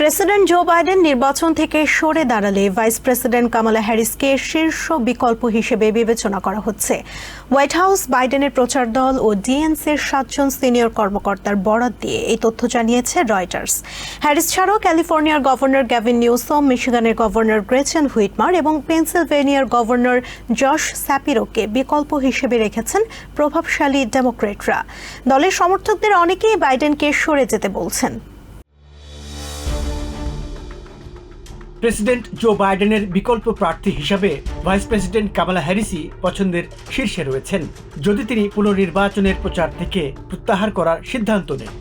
President Joe Biden নির্বাচন থেকে সরে দাঁড়ালে ভাইস প্রেসিডেন্ট কামালা হ্যারিসকে শীর্ষ বিকল্প হিসেবে বিবেচনা করা হচ্ছে। হোয়াইট হাউস, বাইডেনের প্রচার দল ও ডিএনসির সাতজন সিনিয়র কর্মকর্তার বরাত দিয়ে এই তথ্য জানিয়েছে রয়টার্স। হ্যারিস ছাড়াও ক্যালিফোর্নিয়ার গভর্নর গ্যাভিন নিউসম, মিশিগানের গভর্নর গ্রেচেন হুইটমার এবং পেনসিলভেনিয়ার গভর্নর জশ স্যাপিরোকে বিকল্প হিসেবে রেখেছেন প্রভাবশালী ডেমোক্রেটরা। দলের সমর্থকদের অনেকেই বাইডেনকে সরে যেতে বলছেন। প্রেসিডেন্ট জো বাইডেনের বিকল্প প্রার্থী হিসাবে ভাইস প্রেসিডেন্ট কামালা হ্যারিসই পছন্দের শীর্ষে রয়েছেন। যদি তিনি পুনর্নির্বাচনের প্রচার থেকে প্রত্যাহার করার সিদ্ধান্ত নেন।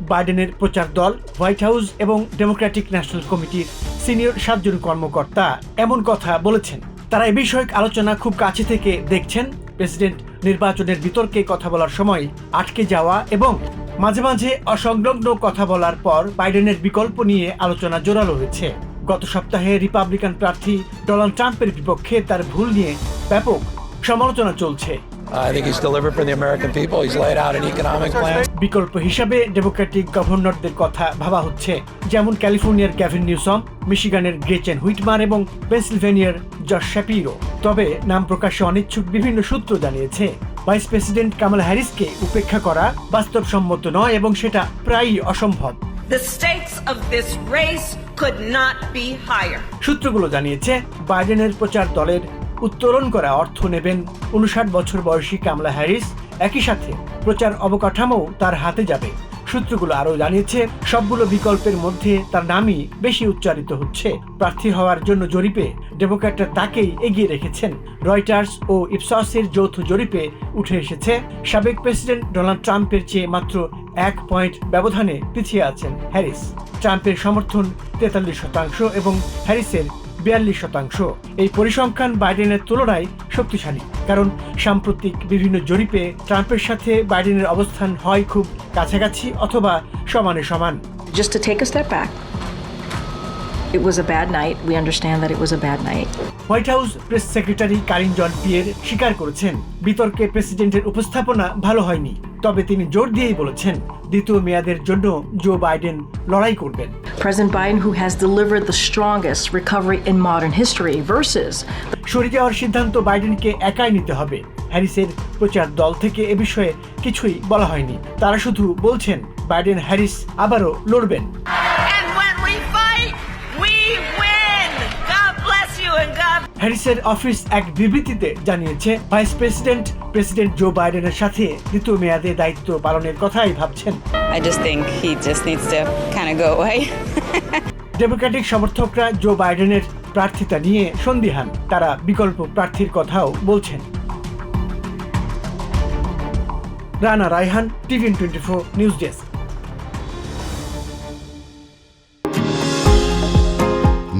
বাইডেনের প্রচার দল হোয়াইট হাউস এবং ডেমোক্রেটিক ন্যাশনাল কমিটির সিনিয়র সাতজন কর্মকর্তা এমন কথা বলেছেন। তারা এ বিষয়ক আলোচনা খুব কাছে থেকে দেখছেন। প্রেসিডেন্ট নির্বাচনের বিতর্কে কথা বলার সময় আটকে যাওয়া এবং মাঝে মাঝে অসংলগ্ন কথা বলার পর বাইডেনের বিকল্প নিয়ে আলোচনা জোরালো হয়েছে। গত সপ্তাহে রিপাবলিকান প্রার্থী ডোনাল্ড ট্রাম্পের বিপক্ষে তার ভুল নিয়ে ব্যাপক সমালোচনা চলছে. বিকল্প হিসাবে ডেমোক্রেটিক গভর্নরদের কথা ভাবা হচ্ছে যেমন ক্যালিফোর্নিয়ার গ্যাভিন নিউসম মিশিগানের গ্রেচেন হুইটমার এবং পেনসিলভেনিয়ার জশ শ্যাপিরো। তবে নাম প্রকাশে অনিচ্ছুক বিভিন্ন সূত্র জানিয়েছে। ভাইস প্রেসিডেন্ট কামাল হ্যারিসকে উপেক্ষা করা বাস্তবসম্মত নয় এবং সেটা প্রায়ই অসম্ভব। The stakes of this race could not be higher. সূত্রগুলো জানিয়েছে বাইডেনের প্রচার দলের উত্তোলন করা অর্থ নেবেন উনষাট বছর বয়সী কামলা হ্যারিস। একই সাথে প্রচার অবকাঠামো তার হাতে যাবে। সূত্রগুলো আরও জানিয়েছে, সবগুলো বিকল্পের মধ্যে তার নামই বেশি উচ্চারিত হচ্ছে। প্রার্থী হওয়ার জন্য জরিপে ডেমোক্র্যাটরা তাকেই এগিয়ে রেখেছেন। রয়টার্স ও ইপসসের যৌথ জরিপে উঠে এসেছে, সাবেক প্রেসিডেন্ট ডোনাল্ড ট্রাম্পের চেয়ে মাত্র এক পয়েন্ট ব্যবধানে পিছিয়ে আছেন হ্যারিস। ট্রাম্পের সমর্থন তেতাল্লিশ শতাংশ এবং হ্যারিসের বিয়াল্লিশ শতাংশ। এই পরিসংখ্যান বাইডেনের তুলনায় শক্তিশালী কারণ সাম্প্রতিক বিভিন্ন জরিপে ট্রাম্পের সাথে বাইডেনের অবস্থান হয় খুব কাছাকাছি অথবা সমানে সমান Just to take a step back, it was a bad night. We understand that it was a bad night. White House press secretary Karine Jean Pierre স্বীকার করেছেন বিতর্কে প্রেসিডেন্টের উপস্থাপনা ভালো হয়নি তবে তিনি জোর দিয়েই বলেছেন দ্বিতীয় মেয়াদের জন্য জো বাইডেন লড়াই করবেন। President Biden, who has delivered the strongest recovery in modern history, versus সরে যাওয়ার সিদ্ধান্ত বাইডেনকে একাই নিতে হবে। হ্যারিসের প্রচার দল থেকে এ বিষয়ে কিছুই বলা হয়নি। তারা শুধু বলছেন বাইডেন হ্যারিস আবারও লড়বেন। হ্যারিসের অফিস এক বিবৃতিতে জানিয়েছে ভাইস প্রেসিডেন্ট প্রেসিডেন্ট জো বাইডেনের সাথে দ্বিতীয় মেয়াদে দায়িত্ব পালনের কথাই ভাবছেন। I just think he just needs to kind of go away. Democratic সমর্থকরা জো বাইডেনের প্রার্থিতা নিয়ে সন্দিহান। তারা বিকল্প প্রার্থীর কথাও বলছেন। Rana Raihan TVN twenty four news desk.